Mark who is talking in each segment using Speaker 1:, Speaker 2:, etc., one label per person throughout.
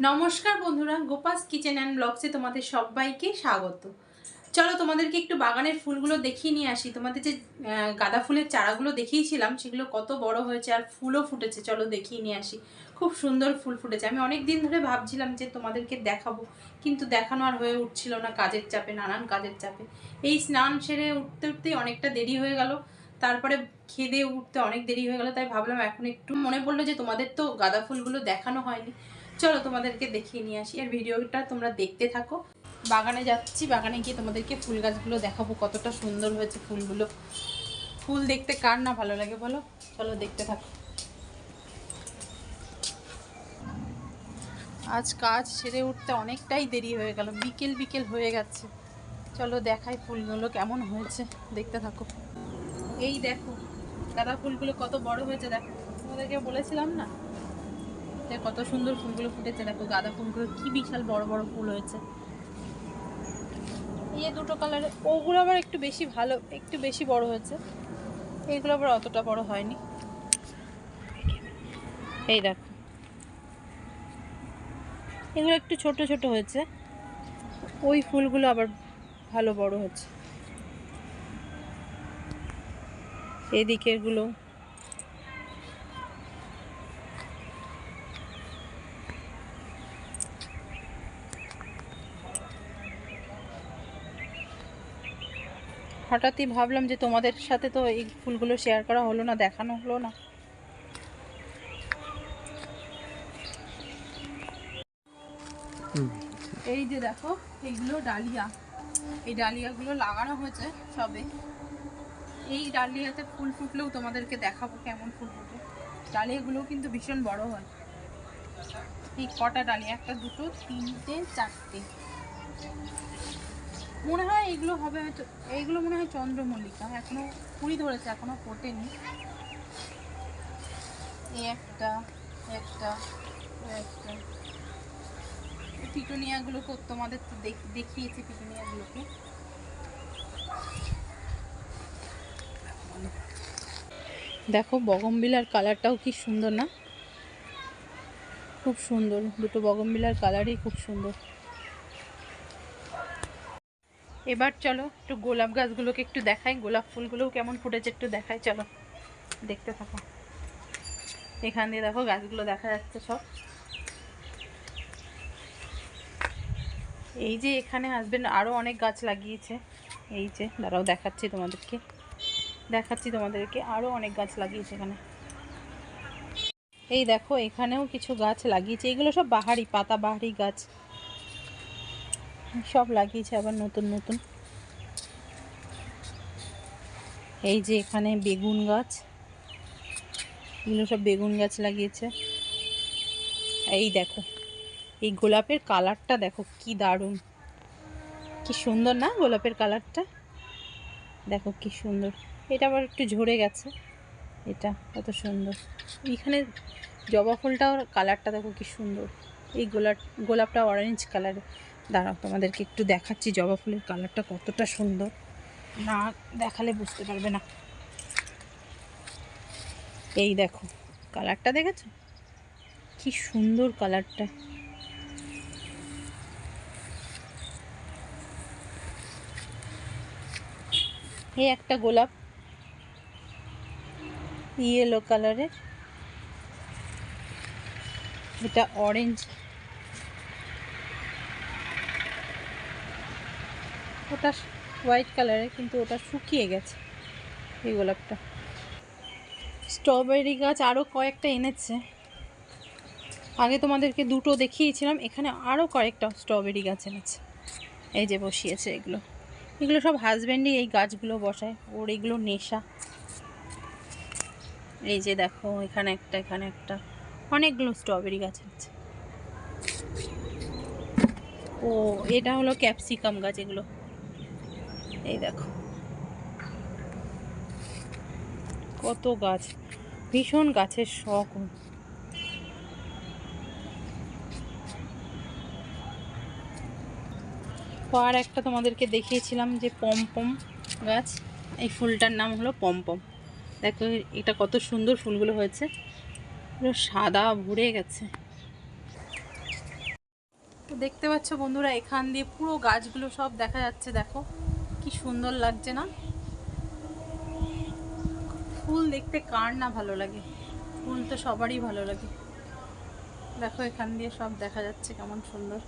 Speaker 1: নমস্কার বন্ধুরা, গোপাস kitchen and ব্লগসে তোমাদের সবাইকে স্বাগত। চলো তোমাদেরকে একটু বাগানের ফুলগুলো দেখিয়ে নিয়ে আসি। তোমাদের যে গাঁদা ফুলের চারাগুলো দেখিয়েছিলাম, সেগুলো কত বড় হয়েছে আর ফুলও ফুটেছে। চলো দেখিয়ে নিয়ে আসি। খুব সুন্দর ফুল ফুটেছে। আমি অনেক দিন ধরে ভাবছিলাম যে তোমাদেরকে দেখাবো, কিন্তু দেখানো আর হয়ে উঠছিল না কাজের চাপে, নানান কাজের চাপে। এই স্নান সেরে উঠতে উঠতে অনেকটা দেরি হয়ে গেল। তারপরে খেদে উঠতে অনেক দেরি হয়ে গেল। তাই ভাবলাম এখন একটু মনে পড়ল যে তোমাদের তো গাঁদা ফুলগুলো দেখানো হয়নি। চলো তোমাদেরকে দেখিয়ে নিয়ে আসি। আর ভিডিওটা তোমরা দেখতে থাকো। বাগানে যাচ্ছি, বাগানে গিয়ে তোমাদেরকে ফুল গাছগুলো দেখাবো, কতটা সুন্দর হয়েছে ফুলগুলো। ফুল দেখতে কার না ভালো লাগে বলো? চলো দেখতে থাকো। আজ কাজ সেরে উঠতে অনেকটাই দেরি হয়ে গেল, বিকেল বিকেল হয়ে গেছে। চলো দেখাই ফুলগুলো কেমন হয়েছে, দেখতে থাকো। এই দেখো, গাঁদা ফুলগুলো কত বড় হয়েছে, দেখো। তোমাদেরকে বলেছিলাম না? কত সুন্দর ফুলগুলো ফুটেছে। দেখো, গাঁদা ফুলগুলো, কি বিশাল বড় বড় ফুল হয়েছে। এই দুটো কালারের ওগুলো আবার একটু বেশি ভালো, একটু বেশি বড় হয়েছে। এইগুলো আবার অতটা বড় হয়নি। এই দেখো। এগুলো একটু ছোট ছোট হয়েছে। ওই ফুলগুলো আবার ভালো বড় হচ্ছে। এদিকের হঠাৎই ভাবলাম যে তোমাদের সাথে তো এই ফুলগুলো শেয়ার করা হলো না, দেখানো হলো না। এই যে দেখো, এইগুলো ডালিয়া। এই ডালিয়াগুলো লাগানো হয়েছে সবে। এই ডালিয়াতে ফুল ফুটলেও তোমাদেরকে দেখাবো কেমন ফুল ফুটে। ডালিয়াগুলোও কিন্তু ভীষণ বড় হয়। এই কটা ডালিয়া, একটা, দুটো, তিনটে, চারটে। মনে হয় এগুলো হবে হয়তো এইগুলো মনে হয় চন্দ্রমল্লিকা, এখনও কুড়ি ধরেছে, এখনও ফোটেনি। এই একটা একটা একটা। এই পিটুনিয়াগুলোকে তোমাদের তো দেখ- দেখিয়েছি পিটুনিয়াগুলোকে। দেখো, বগমবিলার কালারটাও কি সুন্দর না? খুব সুন্দর, দুটো বগমবিলার কালারই খুব সুন্দর। এবার চলো একটু গোলাপ গাছগুলোকে একটু দেখাই, গোলাপ ফুলগুলোও কেমন ফুটেছে একটু দেখাই, চলো দেখতে থাকো। এখান দিয়ে দেখো গাছগুলো দেখা যাচ্ছে সব। এই যে এখানে হাজবেন্ড আরও অনেক গাছ লাগিয়েছে। এই যে, দাঁড়াও দেখাচ্ছি তোমাদেরকে। দেখাচ্ছি তোমাদেরকে আরও অনেক গাছ লাগিয়েছে এখানে। এই দেখো, এখানেও কিছু গাছ লাগিয়েছে। এগুলো সব বাহারি পাতা বাহারি গাছ। সব লাগিয়েছে আবার নতুন নতুন। এই যে এখানে বেগুন গাছ। এগুলো সব বেগুন গাছ লাগিয়েছে। এই দেখো, এই গোলাপের কালারটা দেখো কি দারুণ। কি সুন্দর না গোলাপের কালারটা? দেখো কি সুন্দর। এটা আবার একটু ঝরে গেছে। এটা কত সুন্দর। এখানে জবা ফুলটার কালারটা দেখো কি সুন্দর। এই গোলাপ, গোলাপটা অরেঞ্জ কালার দাঁড়াও, তোমাদেরকে একটু দেখাচ্ছি জবা ফুলের কালারটা কতটা সুন্দর। না দেখালে বুঝতে পারবে না। এই দেখো, কালারটা দেখেছ? কি সুন্দর কালারটা। এই একটা গোলাপ ইয়েলো কালারের এটা অরেঞ্জ ওটা হোয়াইট কালারের, কিন্তু ওটা শুকিয়ে গেছে এই গোলাপটা। স্ট্রবেরি গাছ আরও কয়েকটা এনেছে। আগে তোমাদেরকে দুটো দেখিয়েছিলাম, এখানে আরও কয়েকটা স্ট্রবেরি গাছ এনেছে। এই যে বসিয়েছে এগুলো। এগুলো সব হাজব্যান্ডই এই গাছগুলো বসায়, ওর এগুলো নেশা। এই যে দেখো, এখানে একটা এখানে একটা। অনেকগুলো স্ট্রবেরি গাছ আছে ও, এটা হলো ক্যাপসিকাম গাছ এগুলো। এই দেখো। কত গাছ, ভীষণ গাছের শখ। আর একটা তোমাদেরকে দেখিয়েছিলাম যে পমপম গাছ, এই ফুলটার নাম হলো পমপম। দেখো, এটা কত সুন্দর ফুলগুলো হয়েছে। পুরো সাদা ভরে গেছে। দেখতে পাচ্ছ বন্ধুরা, এখান দিয়ে পুরো গাছগুলো সব দেখা যাচ্ছে, দেখো। কি সুন্দর লাগছে না? ফুল দেখতে কার না ভালো লাগে? ফুল তো সবারই ভালো লাগে। দেখো, এখান দিয়ে সব দেখা যাচ্ছে কেমন সুন্দর।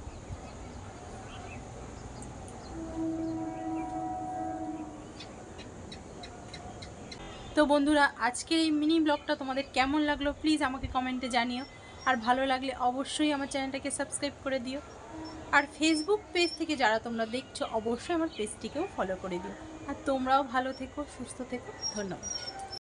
Speaker 1: তো বন্ধুরা, আজকের এই মিনি ব্লগটা তোমাদের কেমন লাগল? প্লিজ আমাকে কমেন্টে জানিও। আর ভালো লাগলে অবশ্যই আমার চ্যানেলটাকে সাবস্ক্রাইব করে দিও। আর ফেসবুক পেজ থেকে যারা তোমরা দেখছ, অবশ্যই আমার পেজটিকেও ফলো করে দিও। আর তোমরাও ভালো থেকো, সুস্থ থেকো। ধন্যবাদ।